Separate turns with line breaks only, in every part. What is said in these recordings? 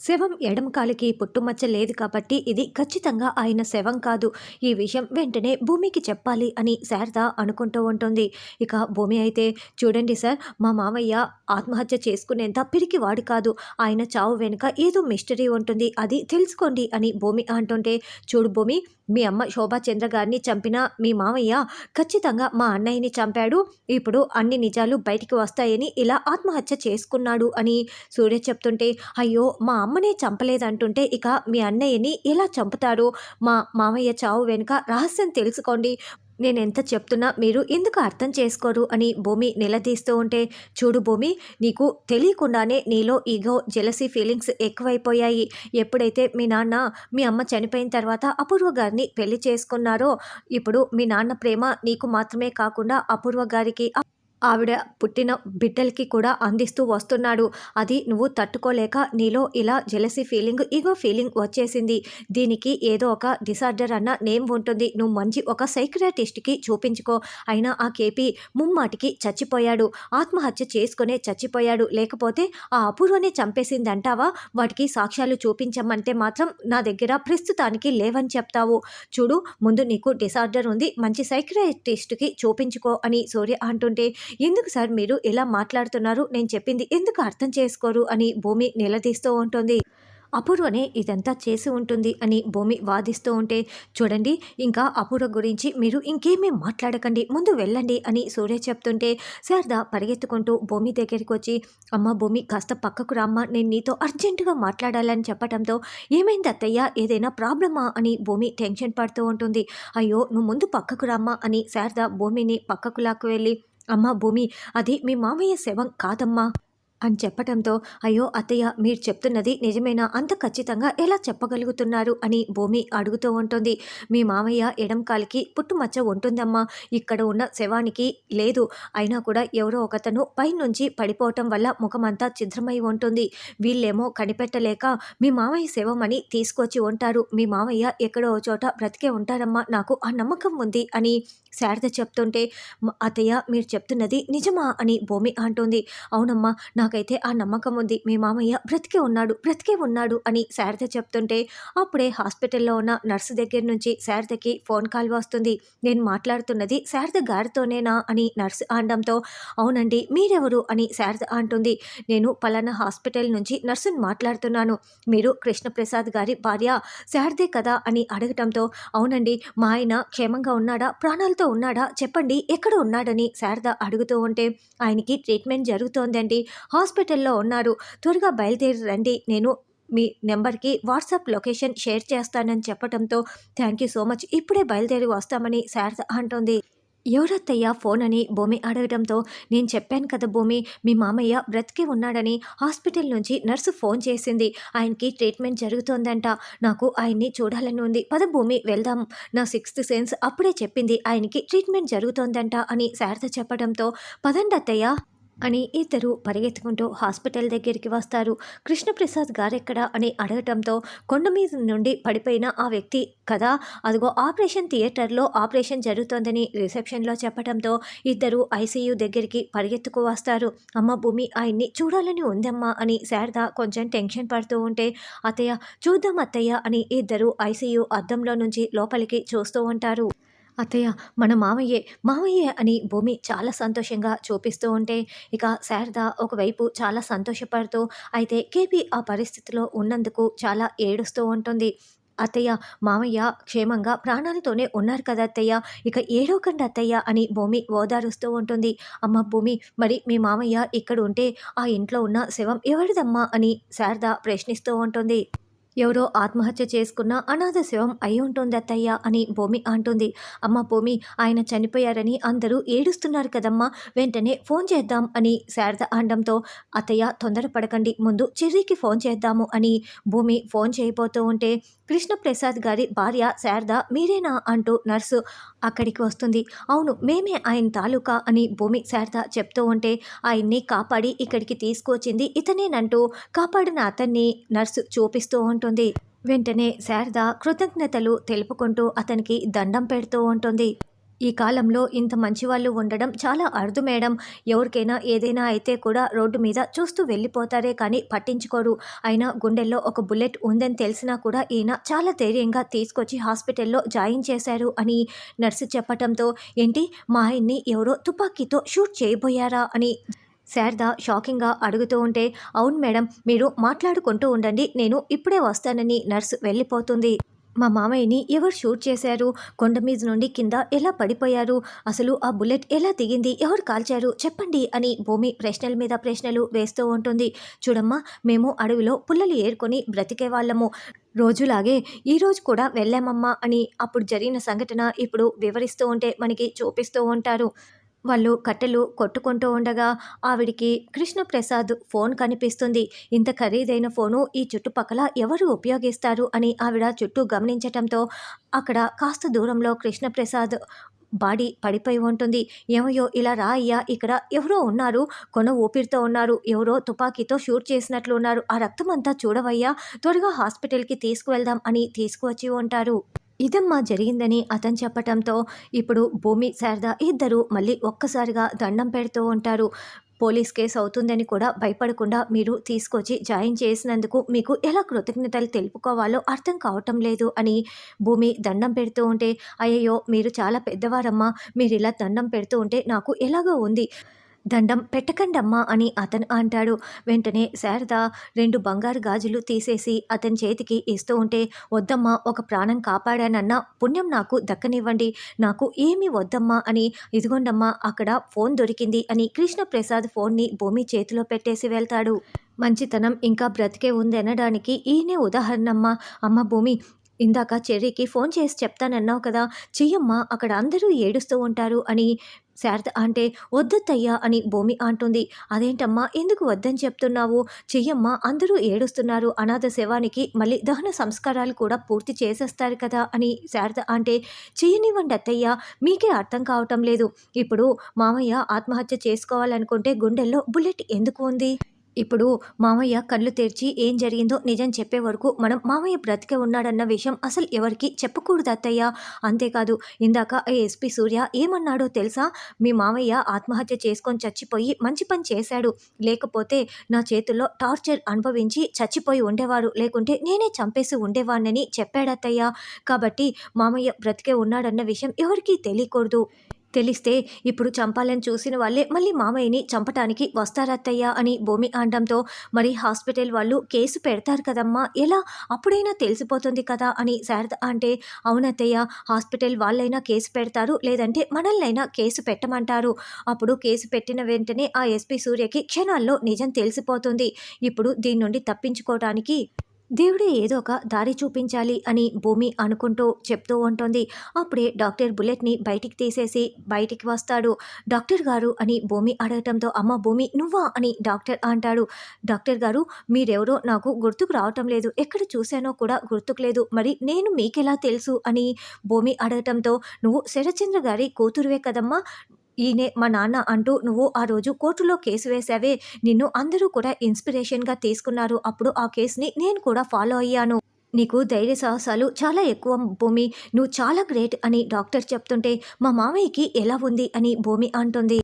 శవం ఎడమ కాలికి పుట్టుమచ్చ లేదు కాబట్టి ఇది ఖచ్చితంగా ఆయన శవం కాదు. ఈ విషయం వెంటనే భూమికి చెప్పాలి అని శారద అనుకుంటూ ఉంటుంది. ఇక భూమి అయితే చూడండి సార్ మా మామయ్య ఆత్మహత్య చేసుకునేంత పిరికివాడు కాదు. ఆయన చావు వెనుక ఏదో మిస్టరీ ఉంటుంది అది తెలుసుకోండి అని భూమి అంటుంటే చూడు భూమి మీ అమ్మ శోభాచంద్ర గారిని చంపిన మీ మామయ్య ఖచ్చితంగా మా అన్నయ్యని చంపాడు. ఇప్పుడు అన్ని నిజాలు బయటికి వస్తాయని ఇలా ఆత్మహత్య చేసుకున్నాడు అని సూర్య చెప్తుంటే అయ్యో మా అమ్మనే చంపలేదంటుంటే ఇక మీ అన్నయ్యని ఎలా చంపుతారు? మా మామయ్య చావు వెనుక రహస్యం తెలుసుకోండి. నేను ఎంత చెప్తున్నా మీరు ఎందుకు అర్థం చేసుకోరు అని భూమి నిలదీస్తూ ఉంటే చూడు భూమి నీకు తెలియకుండానే నీలో ఈగో జెలసీ ఫీలింగ్స్ ఎక్కువైపోయాయి. ఎప్పుడైతే మీ నాన్న మీ అమ్మ చనిపోయిన తర్వాత అపూర్వ గారిని పెళ్ళి చేసుకున్నారో ఇప్పుడు మీ నాన్న ప్రేమ నీకు మాత్రమే కాకుండా అపూర్వ గారికి ఆవిడ పుట్టిన బిడ్డలకి కూడా అందిస్తూ వస్తున్నాడు. అది నువ్వు తట్టుకోలేక నీలో ఇలా జెలసీ ఫీలింగ్ ఈగో ఫీలింగ్ వచ్చేసింది. దీనికి ఏదో ఒక డిసార్డర్ అన్న నేమ్ ఉంటుంది. నువ్వు మంచి ఒక సైక్రాటిస్ట్కి చూపించుకో. అయినా ఆ కేపీ ముమ్మాటికి చచ్చిపోయాడు. ఆత్మహత్య చేసుకునే చచ్చిపోయాడు. లేకపోతే ఆ అపూర్వనే చంపేసింది అంటావా వాటికి సాక్ష్యాలు చూపించమంటే మాత్రం నా దగ్గర ప్రస్తుతానికి లేవని చెప్తావు. చూడు ముందు నీకు డిసార్డర్ ఉంది. మంచి సైక్రాటిస్ట్కి చూపించుకో అని సూర్య అంటుంటే ఎందుకు సార్ మీరు ఇలా మాట్లాడుతున్నారు? నేను చెప్పింది ఎందుకు అర్థం చేసుకోరు? అని భూమి నిలదీస్తూ ఉంటుంది. అపూర్వనే ఇదంతా చేసి ఉంటుంది అని భూమి వాదిస్తూ ఉంటే చూడండి ఇంకా అపూర్వ గురించి మీరు ఇంకేమీ మాట్లాడకండి ముందు వెళ్ళండి అని సూర్య చెప్తుంటే శారద పరిగెత్తుకుంటూ భూమి దగ్గరికి వచ్చి అమ్మ భూమి కాస్త పక్కకు రామ్మా నేను నీతో అర్జెంటుగా మాట్లాడాలని చెప్పడంతో ఏమైంది అత్తయ్య? ఏదైనా ప్రాబ్లమా? అని భూమి టెన్షన్ పడుతూ ఉంటుంది. అయ్యో నువ్వు ముందు పక్కకు రామ్మా అని శారద భూమిని పక్కకు లాక్కు వెళ్ళి అమ్మా భూమి అది మీ మామయ్య శవం కాదమ్మా. అని చెప్పటంతో అయ్యో అత్తయ్య మీరు చెప్తున్నది నిజమేనా? అంత ఖచ్చితంగా ఎలా చెప్పగలుగుతున్నారు? అని భూమి అడుగుతూ ఉంటుంది. మీ మామయ్య ఎడం కాలికి పుట్టుమచ్చ ఉంటుందమ్మా. ఇక్కడ ఉన్న శవానికి లేదు. అయినా కూడా ఎవరో ఒకతను పైనుంచి పడిపోవటం వల్ల ముఖమంతా ఛిద్రమై ఉంటుంది. వీళ్ళేమో కనిపెట్టలేక మీ మామయ్య శవం అని తీసుకొచ్చి ఉంటారు. మీ మామయ్య ఎక్కడో చోట బ్రతికే ఉంటారమ్మా. నాకు ఆ నమ్మకం ఉంది అని శారద చెప్తుంటే అత్తయ్య మీరు చెప్తున్నది నిజమా? అని భూమి అంటుంది. అవునమ్మా నాకైతే ఆ నమ్మకం ఉంది. మీ మామయ్య బ్రతికే ఉన్నాడు బ్రతికే ఉన్నాడు అని శారద చెప్తుంటే అప్పుడే హాస్పిటల్లో ఉన్న నర్సు దగ్గర నుంచి శారదకి ఫోన్ కాల్ వస్తుంది. నేను మాట్లాడుతున్నది శారద గారితోనేనా అని నర్సు అనడంతో అవునండి మీరెవరు? అని శారద అంటుంది. నేను పలానా హాస్పిటల్ నుంచి నర్సుని మాట్లాడుతున్నాను. మీరు కృష్ణప్రసాద్ గారి భార్య శారదే కదా? అని అడగటంతో అవునండి మా ఆయన క్షేమంగా ఉన్నాడా? ప్రాణాలతో ఉన్నాడా? చెప్పండి ఎక్కడ ఉన్నాడని శారద అడుగుతూ ఉంటే ఆయనకి ట్రీట్మెంట్ జరుగుతోందండి. హాస్పిటల్లో ఉన్నారు. త్వరగా బయలుదేరి రండి నేను మీ నెంబర్కి వాట్సాప్ లొకేషన్ షేర్ చేస్తానని చెప్పడంతో థ్యాంక్ యూ సో మచ్. ఇప్పుడే బయలుదేరి వస్తామని శారద అంటోంది. ఎవరత్తయ్య ఫోన్ అని భూమి అడగడంతో నేను చెప్పాను కదా భూమి మీ మామయ్య బ్రతికే ఉన్నాడని హాస్పిటల్ నుంచి నర్సు ఫోన్ చేసింది. ఆయనకి ట్రీట్మెంట్ జరుగుతోందంట. నాకు ఆయన్ని చూడాలని ఉంది. పద భూమి వెళ్దాం. నా సిక్స్త్ సెన్స్ అప్పుడే చెప్పింది. ఆయనకి ట్రీట్మెంట్ జరుగుతోందంట అని శారద చెప్పడంతో పదండి అత్తయ్య అని ఇద్దరు పరిగెత్తుకుంటూ హాస్పిటల్ దగ్గరికి వస్తారు. కృష్ణప్రసాద్ గారెక్కడ అని అడగటంతో కొండ మీద నుండి పడిపోయిన ఆ వ్యక్తి కదా అదిగో ఆపరేషన్ థియేటర్లో ఆపరేషన్ జరుగుతోందని రిసెప్షన్లో చెప్పడంతో ఇద్దరు ఐసీయూ దగ్గరికి పరిగెత్తుకు వస్తారు. అమ్మ భూమి ఆయన్ని చూడాలని ఉందమ్మా అని శారద కొంచెం టెన్షన్ పడుతూ ఉంటే అత్తయ్య చూద్దాం అత్తయ్య అని ఇద్దరు ఐసీయూ అద్దంలో నుంచి లోపలికి చూస్తూ ఉంటారు. అత్తయ్య మన మామయ్యే మామయ్యే అని భూమి చాలా సంతోషంగా చూపిస్తూ ఉంటే ఇక శారద ఒకవైపు చాలా సంతోషపడుతూ అయితే కేపీ ఆ పరిస్థితిలో ఉన్నందుకు చాలా ఏడుస్తూ ఉంటుంది. అత్తయ్య మామయ్య క్షేమంగా ప్రాణాలతోనే ఉన్నారు కదా అత్తయ్య ఇక ఏడోకండి అత్తయ్య అని భూమి ఓదారుస్తూ ఉంటుంది. అమ్మ భూమి మరి మీ మామయ్య ఇక్కడ ఉంటే ఆ ఇంట్లో ఉన్న శవం ఎవరిదమ్మా అని శారద ప్రశ్నిస్తూ ఉంటుంది. ఎవరో ఆత్మహత్య చేసుకున్న అనాథ శవం అయి ఉంటుంది అత్తయ్య అని భూమి అంటుంది. అమ్మ భూమి ఆయన చనిపోయారని అందరూ ఏడుస్తున్నారు కదమ్మా వెంటనే ఫోన్ చేద్దాం అని శారద అనడంతో అత్తయ్య తొందరపడకండి ముందు చెర్రీకి ఫోన్ చేద్దాము అని భూమి ఫోన్ చేయబోతూ ఉంటే కృష్ణప్రసాద్ గారి భార్య శారద మీరేనా అంటూ నర్సు అక్కడికి వస్తుంది. అవును మేమే ఆయన తాలూకా అని భూమి శారద చెప్తూ ఉంటే ఆయన్ని కాపాడి ఇక్కడికి తీసుకొచ్చింది ఇతనేనంటూ కాపాడిన అతన్ని నర్సు చూపిస్తూ ఉంటుంది వెంటనే శారద కృతజ్ఞతలు తెలుపుకుంటూ అతనికి దండం పెడుతూ ఉంటుంది. ఈ కాలంలో ఇంత మంచి వాళ్ళు ఉండడం చాలా అరుదు మేడం. ఎవరికైనా ఏదైనా అయితే కూడా రోడ్డు మీద చూస్తూ వెళ్ళిపోతారే కానీ పట్టించుకోరు. అయినా గుండెల్లో ఒక బుల్లెట్ ఉందని తెలిసినా కూడా ఈయన చాలా ధైర్యంగా తీసుకొచ్చి హాస్పిటల్లో జాయిన్ చేశారు అని నర్సు చెప్పటంతో ఏంటి మా ఆయన్ని ఎవరో తుపాకీతో షూట్ చేయబోయారా? అని శారద షాకింగ్గా అడుగుతూ ఉంటే అవును మేడం మీరు మాట్లాడుకుంటూ ఉండండి నేను ఇప్పుడే వస్తానని నర్సు వెళ్ళిపోతుంది. మా మామయ్యని ఎవరు షూట్ చేశారు? కొండ మీద నుండి కింద ఎలా పడిపోయారు? అసలు ఆ బుల్లెట్ ఎలా దిగింది? ఎవరు కాల్చారు? చెప్పండి అని భూమి ప్రశ్నల మీద ప్రశ్నలు వేస్తూ ఉంటుంది. చూడమ్మా మేము అడవిలో పుల్లలు ఏరుకొని బ్రతికే వాళ్ళము. రోజులాగే ఈరోజు కూడా వెళ్ళామమ్మా అని అప్పుడు జరిగిన సంఘటన ఇప్పుడు వివరిస్తూ ఉంటే మనకి చూపిస్తూ ఉంటారు. వాళ్ళు కట్టెలు కొట్టుకుంటూ ఉండగా ఆవిడికి కృష్ణప్రసాద్ ఫోన్ కనిపిస్తుంది. ఇంత ఖరీదైన ఫోను ఈ చుట్టుపక్కల ఎవరు ఉపయోగిస్తారు అని ఆవిడ చుట్టూ గమనించటంతో అక్కడ కాస్త దూరంలో కృష్ణప్రసాద్ బాడీ పడిపోయి ఉంటుంది. ఏమయ్యో ఇలా రా అయ్యా ఇక్కడ ఎవరో ఉన్నారు కొన ఊపిరితో ఉన్నారు ఎవరో తుపాకీతో షూట్ చేసినట్లు ఉన్నారు ఆ రక్తం అంతా చూడవయ్యా త్వరగా హాస్పిటల్కి తీసుకువెళ్దాం అని తీసుకువచ్చి ఉంటారు. ఇదమ్మా జరిగిందని అతను చెప్పటంతో ఇప్పుడు భూమి శారద ఇద్దరు మళ్ళీ ఒక్కసారిగా దండం పెడుతూ ఉంటారు. పోలీస్ కేసు అవుతుందని కూడా భయపడకుండా మీరు తీసుకొచ్చి జాయిన్ చేసినందుకు మీకు ఎలా కృతజ్ఞతలు తెలుపుకోవాలో అర్థం కావటం లేదు అని భూమి దండం పెడుతూ ఉంటే అయ్యయ్యో మీరు చాలా పెద్దవారమ్మా మీరు ఇలా దండం పెడుతూ ఉంటే నాకు ఎలాగో ఉంది. దండం పెట్టకండమ్మా అని అతను అంటాడు. వెంటనే శారద రెండు బంగారు గాజులు తీసేసి అతని చేతికి ఇస్తూ ఉంటే వద్దమ్మా ఒక ప్రాణం కాపాడానన్న పుణ్యం నాకు దక్కనివ్వండి. నాకు ఏమి వద్దమ్మా అని ఇదిగోండమ్మా అక్కడ ఫోన్ దొరికింది అని కృష్ణప్రసాద్ ఫోన్ని భూమి చేతిలో పెట్టేసి వెళ్తాడు. మంచితనం ఇంకా బ్రతికే ఉందనడానికి ఈయనే ఉదాహరణమ్మా. అమ్మ భూమి ఇందాక చెర్రీకి ఫోన్ చేసి చెప్తానన్నావు కదా చెయ్యమ్మ అక్కడ అందరూ ఏడుస్తూ ఉంటారు అని శారద అంటే వద్దత్తయ్యా అని భూమి అంటుంది. అదేంటమ్మా ఎందుకు వద్దని చెప్తున్నావు? చెయ్యమ్మ అందరూ ఏడుస్తున్నారు. అనాథ శవానికి మళ్ళీ దహన సంస్కారాలు కూడా పూర్తి చేసేస్తారు కదా అని శారద అంటే చెయ్యనివ్వండి అత్తయ్య మీకే అర్థం కావటం లేదు. ఇప్పుడు మామయ్య ఆత్మహత్య చేసుకోవాలనుకుంటే గుండెల్లో బుల్లెట్ ఎందుకు ఉంది? ఇప్పుడు మామయ్య కళ్ళు తెరిచి ఏం జరిగిందో నిజం చెప్పే వరకు మనం మామయ్య బ్రతికే ఉన్నాడన్న విషయం అసలు ఎవరికి చెప్పకూడదు అత్తయ్య. అంతేకాదు ఇందాక ఎస్పీ సూర్య ఏమన్నాడో తెలుసా? మీ మామయ్య ఆత్మహత్య చేసుకొని చచ్చిపోయి మంచి పని చేశాడు. లేకపోతే నా చేతుల్లో టార్చర్ అనుభవించి చచ్చిపోయి ఉండేవారు. లేకుంటే నేనే చంపేసి ఉండేవాడినని చెప్పాడత్తయ్య. కాబట్టి మామయ్య బ్రతికే ఉన్నాడన్న విషయం ఎవరికీ తెలియకూడదు. తెలిస్తే ఇప్పుడు చంపాలని చూసిన వాళ్ళే మళ్ళీ మామయ్యని చంపటానికి వస్తారత్తయ్యా అని భూమి అనడంతో మరి హాస్పిటల్ వాళ్ళు కేసు పెడతారు కదమ్మా ఎలా? అప్పుడైనా తెలిసిపోతుంది కదా అని శారద అంటే అవునత్తయ్య హాస్పిటల్ వాళ్ళైనా కేసు పెడతారు లేదంటే మనల్నైనా కేసు పెట్టమంటారు. అప్పుడు కేసు పెట్టిన వెంటనే ఆ ఎస్పీ సూర్యకి క్షణాల్లో నిజం తెలిసిపోతుంది. ఇప్పుడు దీని నుండి తప్పించుకోవడానికి దేవుడే ఏదో ఒక దారి చూపించాలి అని భూమి అనుకుంటూ చెప్తూ ఉంటుంది. అప్పుడే డాక్టర్ బుల్లెట్ని బయటికి తీసేసి బయటికి వస్తాడు. డాక్టర్ గారు అని భూమి అడగటంతో అమ్మ భూమి నువ్వా? అని డాక్టర్ అంటాడు. డాక్టర్ గారు మీరెవరో నాకు గుర్తుకు రావటం లేదు. ఎక్కడ చూశానో కూడా గుర్తుకు లేదు. మరి నేను మీకెలా తెలుసు? అని భూమి అడగటంతో నువ్వు శరచంద్ర గారి కూతురువే కదమ్మా. ఈయనే మా నాన్న అంటూ నువ్వు ఆ రోజు కోర్టులో కేసు వేశావే. నిన్ను అందరూ కూడా ఇన్స్పిరేషన్గా తీసుకున్నారు. అప్పుడు ఆ కేసుని నేను కూడా ఫాలో అయ్యాను. నీకు ధైర్య సాహసాలు చాలా ఎక్కువ భూమి. నువ్వు చాలా గ్రేట్ అని డాక్టర్ చెప్తుంటే మా మామయ్యకి ఎలా ఉంది అని భూమి అంటుంది.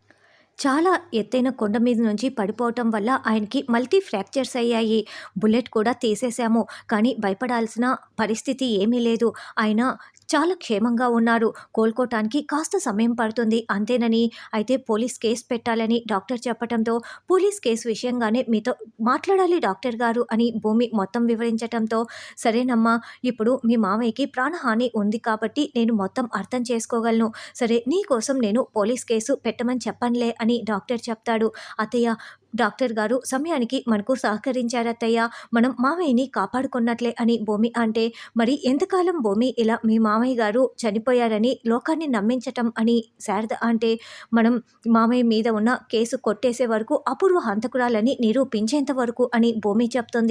చాలా ఎత్తైన కొండ మీద నుంచి పడిపోవటం వల్ల ఆయనకి మల్టీ ఫ్రాక్చర్స్ అయ్యాయి. బుల్లెట్ కూడా తీసేశాము. కానీ భయపడాల్సిన పరిస్థితి ఏమీ లేదు. ఆయన చాలా క్షేమంగా ఉన్నారు. కోలుకోటానికి కాస్త సమయం పడుతుంది. అంతేనని అయితే పోలీస్ కేసు పెట్టాలని డాక్టర్ చెప్పడంతో పోలీస్ కేసు విషయంగానే మీతో మాట్లాడాలి డాక్టర్ గారు అని భూమి మొత్తం వివరించటంతో సరేనమ్మా ఇప్పుడు మీ మామయ్యకి ప్రాణహాని ఉంది కాబట్టి నేను మొత్తం అర్థం చేసుకోగలను. సరే నీ కోసం నేను పోలీస్ కేసు పెట్టమని చెప్పనులే అని డాక్టర్ చెప్తాడు. అత్తయ్య డాక్టర్ గారు సమయానికి మనకు సహకరించారత్తయ్య మనం మామయ్యని కాపాడుకున్నట్లే అని భూమి అంటే మరి ఎంతకాలం భూమి ఇలా మీ మామయ్య గారు చనిపోయారని లోకాన్ని నమ్మించటం అని శారద అంటే మనం మామయ్య మీద ఉన్న కేసు కొట్టేసే వరకు అపూర్వ హంతకురాలని నిరూపించేంత వరకు అని భూమి చెప్తుంది.